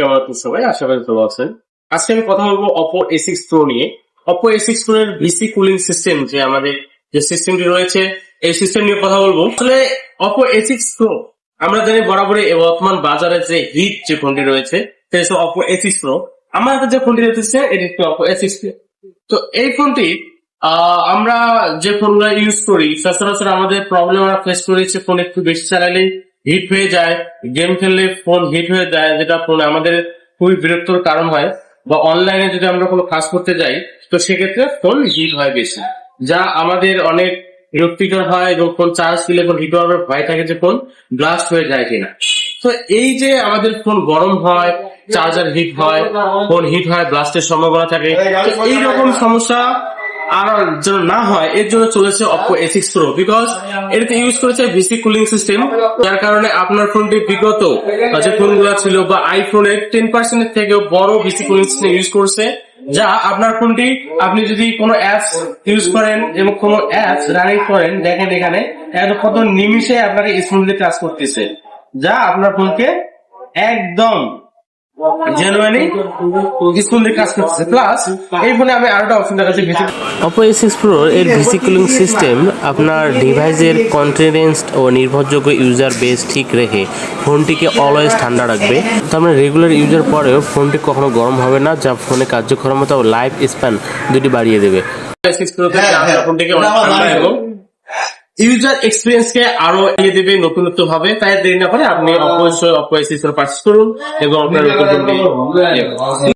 কেমন আছেন সবাই আশা করি ভালো আছেন আজকে আমি কথা বলব অপো এ সিক্স প্রো নিয়ে। অপো এ সিক্স প্রো এর ভিসি কুলিং সিস্টেম যে আমাদের যে সিস্টেমটি রয়েছে, এই সিস্টেম নিয়ে কথা বলব। অপো এ সিক্স প্রো আমরা জানি বরাবরই বর্তমান বাজারে যে হিট যে ফোনটি রয়েছে, সেটা অপো এ সিক্স প্রো আমার যে ফোনটি রয়েছে, এটি হচ্ছে অপো এ সিক্স প্রো তো এই ফোনটি আমরা যে ফোনগুলো ইউজ করি, সচরাচর আমাদের প্রবলেম আমরা ফেস করি যে ফোন একটু বেশি চালালেই। হিট হয়ে যায়, গেম খেললে ফোন হিট হয়ে যায়, যেটা ফোন আমাদের খুবই বিরক্তর কারণ হয়। বা অনলাইনে যদি আমরা কোনো কাজ করতে যাই, তো সেক্ষেত্রে ফোন হিট হয় বেশি। যা আমাদের অনেক বিরক্তিকর হয় এবং ফোন চার্জ দিলে ফোন হিট হওয়ার ভয় থাকে যে ফোন ব্লাস্ট হয়ে যায় কিনা। তো এই যে আমাদের ফোন গরম হয় চার্জার হিট হয় ফোন হিট হয় ব্লাস্টের সম্ভাবনা থাকে, তো এইরকম সমস্যা আর যেন না হয়, এর জন্য চলেছে Oppo A six pro because এটাতে ইউজ করেছে ভিসি কুলিং সিস্টেম যার কারণে আপনার ফোনটি বিগত যে ফোনগুলো ছিল, বা আইফোনের টেন পার্সেন্টের থেকেও বড় ভিসি কুলিং সিস্টেম ইউজ করছে, যা আপনার ফোনটি আপনি যদি কোনো অ্যাপস ইউজ করেন এবং কোনো অ্যাপস রানিং করেন, দেখেন এখানে এত কত নিমিষে আপনাকে স্মুথলি কাজ করতেছে, যা আপনার ফোনকে একদম জেনুয়ালি স্মুথলি কাজ করতেছে। প্লাস এই ফোনে আমি আরেকটা অপশন দেখাচ্ছি অপো এ সিক্স প্রো এর ভিসি কুলিং সিস্টেম আপনার ডিভাইসের কন্টিনেন্স ও নির্ভরযোগ্য ইউজার বেস ঠিক রেখে ফোনটিকে অলওয়েজ ঠান্ডা রাখবে। তো আমরা রেগুলার ইউজার পরেও ফোনটি কখনো গরম হবে না যা ফোনে কার্যক্ষমতা ও লাইফ স্প্যান দুটি বাড়িয়ে দেবে। সিক্স প্রো থেকে ফোনটিকে ঠান্ডা এবং ইউজার এক্সপিরিয়েন্স কে আরও এগিয়ে দেবে নতুনত্ব ভাবে তাই দেরি না করে আপনি অবশ্যই অপো এ সিক্স পার্চেস করুন এবং আপনার করুন।